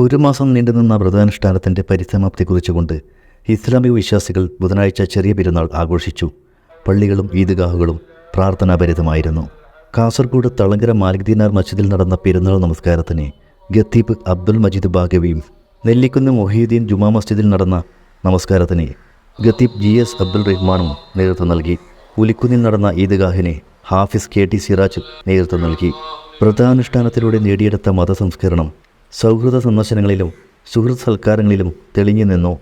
ഒരു മാസം നീണ്ടുനിന്ന വ്രതാനുഷ്ഠാനത്തിന്റെ പരിസമാപ്തി കുറിച്ചുകൊണ്ട് ഇസ്ലാമിക വിശ്വാസികൾ ബുധനാഴ്ച ചെറിയ പെരുന്നാൾ ആഘോഷിച്ചു. പള്ളികളും ഈദ്ഗാഹുകളും പ്രാർത്ഥനാഭരിതമായിരുന്നു. കാസർഗോഡ് തളങ്കര മാലിക്ദീനാർ മസ്ജിദിൽ നടന്ന പെരുന്നാൾ നമസ്കാരത്തിന് ഗത്തീബ് അബ്ദുൽ മജീദ് ബാഗവിയും നെല്ലിക്കുന്ന് മൊഹീദ്ദീൻ ജുമാ മസ്ജിദിൽ നടന്ന നമസ്കാരത്തിന് ഗത്തീബ് ജി എസ് അബ്ദുൽ റഹ്മാനും നേതൃത്വം നൽകി. പുലിക്കുന്നിൽ നടന്ന ഈദ്ഗാഹിനെ ഹാഫിസ് കെ ടി സിറാജ് നേതൃത്വം നൽകി. വ്രതാനുഷ്ഠാനത്തിലൂടെ നേടിയെടുത്ത മതസംസ്കരണം സൗഹൃദ സന്ദർശനങ്ങളിലും സുഹൃത്ത് സൽക്കാരങ്ങളിലും തെളിഞ്ഞു നിന്നു.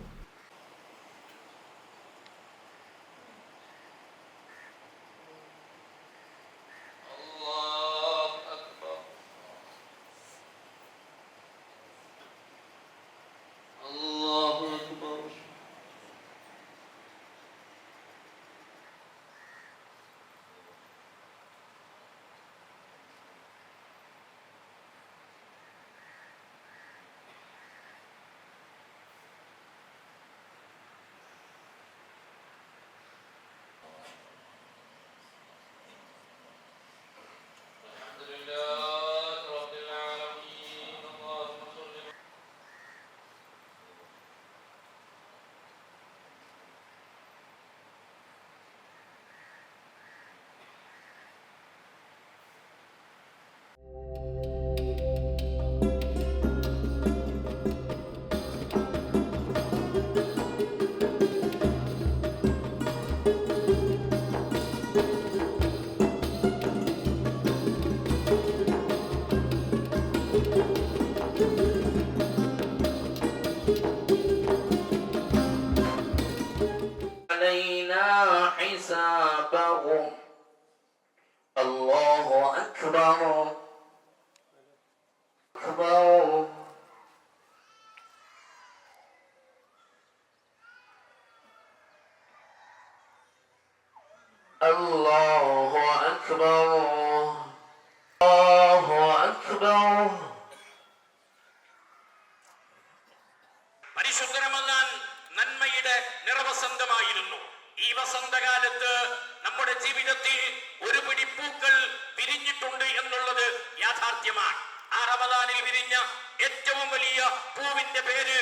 حسابهم الله أكبر أكبر الله أكبر الله أكبر പരിശുദ്ധ റമദാൻ നന്മയുടെ നിറവസന്തമായിരുന്നു ഈ വസന്തകാലത്ത് നമ്മുടെ ജീവിതത്തിൽ ഒരു പിടി പൂക്കൾ വിരിഞ്ഞിട്ടുണ്ട് എന്നുള്ളത് യാഥാർത്ഥ്യമാണ്. ആ റമദാനിൽ വിരിഞ്ഞ ഏറ്റവും വലിയ പൂവിന്റെ പേര്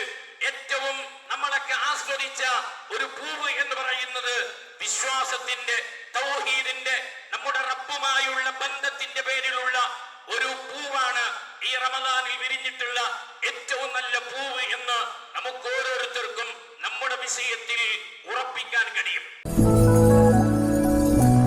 ഏറ്റവും നമ്മളൊക്കെ ആസ്വദിച്ച ഒരു പൂവ് എന്ന് പറയുന്നത് വിശ്വാസത്തിന്റെ തൗഹീദിന്റെ നമ്മുടെ റബ്ബുമായുള്ള ബന്ധത്തിന്റെ പേരിലുള്ള ഒരു പൂവാണ് ഈ റമദാനിൽ വിരിഞ്ഞിട്ടുള്ള ഏറ്റവും നല്ല പൂവ് എന്ന് നമുക്ക് ഓരോരുത്തർക്കും നമ്മുടെ വിഷയത്തിൽ ഉറപ്പിക്കാൻ കഴിയും